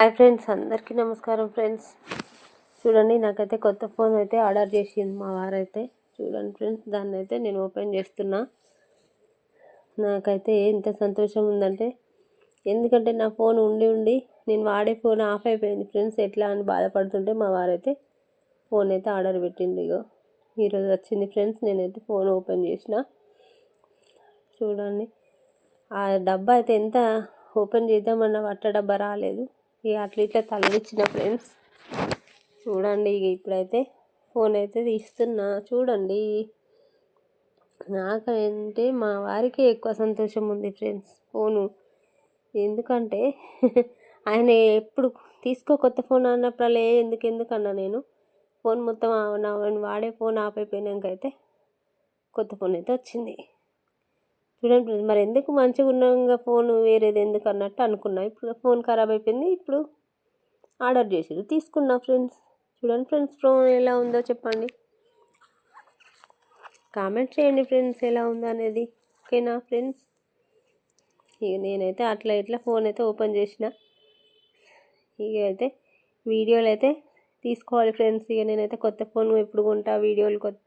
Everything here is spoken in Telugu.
హాయ్ ఫ్రెండ్స్ అందరికీ నమస్కారం ఫ్రెండ్స్. చూడండి నాకైతే కొత్త ఫోన్ అయితే ఆర్డర్ చేసింది మా వారైతే. చూడండి ఫ్రెండ్స్ దాన్ని అయితే నేను ఓపెన్ చేస్తున్నా. నాకైతే ఎంత సంతోషం ఉందంటే ఎందుకంటే నా ఫోన్ ఉండి ఉండి నేను వాడే ఫోన్ ఆఫ్ అయిపోయింది ఫ్రెండ్స్. ఎట్లా అని బాధపడుతుంటే మా వారైతే ఫోన్ అయితే ఆర్డర్ పెట్టింది ఇగో. ఈరోజు వచ్చింది ఫ్రెండ్స్ నేనైతే ఫోన్ ఓపెన్ చేసిన. చూడండి ఆ డబ్బా అయితే ఎంత ఓపెన్ చేద్దామన్న వట్ట డబ్బా రాలేదు. ఇక అట్లా ఇట్లా తలవిచ్చిన ఫ్రెండ్స్. చూడండి ఇక ఇప్పుడైతే ఫోన్ అయితే తీస్తున్నా. చూడండి. నాకంటే మా వారికి ఎక్కువ సంతోషం ఉంది ఫ్రెండ్స్ ఫోను. ఎందుకంటే ఆయన ఎప్పుడు తీసుకో కొత్త ఫోన్ అన్నప్పుడలే ఎందుకు ఎందుకన్నా నేను. ఫోన్ మొత్తం నా వాడే ఫోన్ ఆపైపోయినాకైతే అయితే కొత్త ఫోన్ అయితే వచ్చింది. చూడండి ఫ్రెండ్స్ మరి ఎందుకు మంచిగా ఉన్నాగా ఫోన్ వేరేది ఎందుకు అన్నట్టు అనుకున్నా. ఇప్పుడు ఫోన్ ఖరాబ్ అయిపోయింది. ఇప్పుడు ఆర్డర్ చేసేది తీసుకున్నా ఫ్రెండ్స్ చూడండి ఫ్రెండ్స్ ఫోన్ ఎలా ఉందో చెప్పండి. కామెంట్ చేయండి ఫ్రెండ్స్ ఎలా ఉందో అనేది. ఓకేనా ఫ్రెండ్స్ ఇక నేనైతే అట్లా ఇట్లా ఫోన్ అయితే ఓపెన్ చేసిన. ఇక అయితే వీడియోలు అయితే తీసుకోవాలి ఫ్రెండ్స్ ఇక నేనైతే కొత్త ఫోన్ ఎప్పుడు కొంటా వీడియోలు కొత్త